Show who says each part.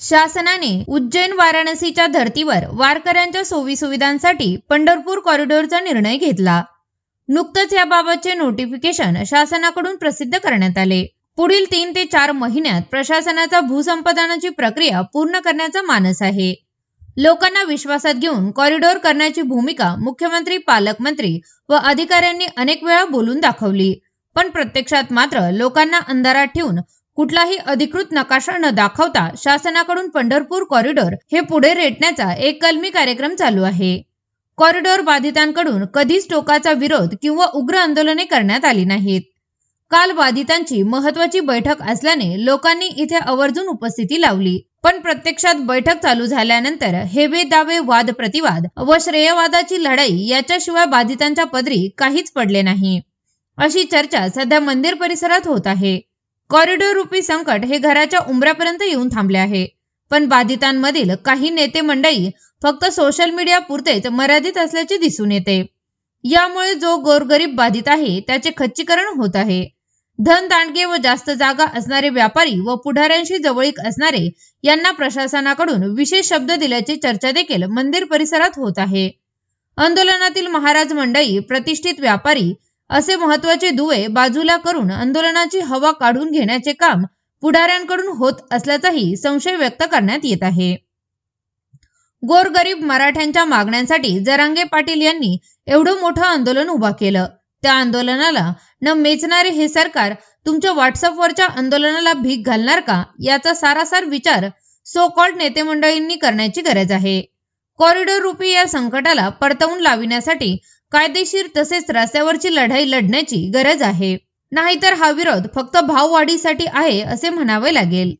Speaker 1: शासनाने उज्जैन वाराणसीच्या धर्तीवर वारकऱ्यांच्या सोयीसुविधांसाठी पंढरपूर कॉरिडॉरचा निर्णय घेतला. नुकतंच याबाबतचे नोटिफिकेशन शासनाकडून प्रसिद्ध करण्यात आले. पुढील तीन ते चार महिन्यात प्रशासनाचा भूसंपादनाची प्रक्रिया पूर्ण करण्याचा मानस आहे. लोकांना विश्वासात घेऊन कॉरिडॉर करण्याची भूमिका मुख्यमंत्री पालकमंत्री व अधिकाऱ्यांनी अनेक वेळा बोलून दाखवली. पण प्रत्यक्षात मात्र लोकांना अंधारात ठेवून कुठलाही अधिकृत नकाशा न दाखवता शासनाकडून पंढरपूर कॉरिडॉर हे पुढे रेटण्याचा एक कलमी कार्यक्रम चालू आहे. कॉरिडॉर बाधितांकडून कधीच टोकाचा विरोध किंवा उग्र आंदोलने करण्यात आली नाहीत. काल बाधितांची महत्वाची बैठक असल्याने लोकांनी इथे आवर्जून उपस्थिती लावली. पण प्रत्यक्षात बैठक चालू झाल्यानंतर हेवे दावे वाद प्रतिवाद व श्रेयवादाची लढाई याच्याशिवाय बाधितांच्या पदरी काहीच पडले नाही. अशी चर्चा सध्या मंदिर परिसरात होत आहे. कॉरिडॉर रूपी संकट हे घराच्या उंबऱ्यापर्यंत येऊन थांबले आहे. पण बाधितांमधील काही नेते मंडळी फक्त सोशल मीडिया पुरतेच मर्यादित असल्याचे दिसून येते. यामुळे जो गोरगरीब बाधित आहे त्याचे खच्चीकरण होत आहे. धन दांडगे व जास्त जागा असणारे व्यापारी व पुढाऱ्यांशी जवळीक असणारे यांना प्रशासनाकडून विशेष शब्द दिल्याची चर्चा देखील मंदिर परिसरात होत आहे. आंदोलनातील महाराज मंडळी प्रतिष्ठित व्यापारी असे महत्त्वाचे दुवे बाजूला करून आंदोलनाची हवा काढून घेण्याचे काम पुढाऱ्यांकडून होत असल्याचाही संशय व्यक्त करण्यात येत आहे. गोरगरीब मराठ्यांच्या मागण्यांसाठी जरांगे पाटील यांनी एवढं मोठं आंदोलन उभा केलं. त्या आंदोलनाला न मेचणारे हे सरकार तुमच्या व्हॉट्सअपवरच्या आंदोलनाला भीक घालणार का? याचा सारासार विचार सो कॉल्ड नेते मंडळींनी करण्याची गरज आहे. कॉरिडॉर रुपी या संकटाला परतवून लाविण्यासाठी कायदेशीर तसेच रस्त्यावरची लढाई लढण्याची गरज आहे. नाहीतर हा विरोध फक्त भाववाढीसाठी आहे असे म्हणावे लागेल.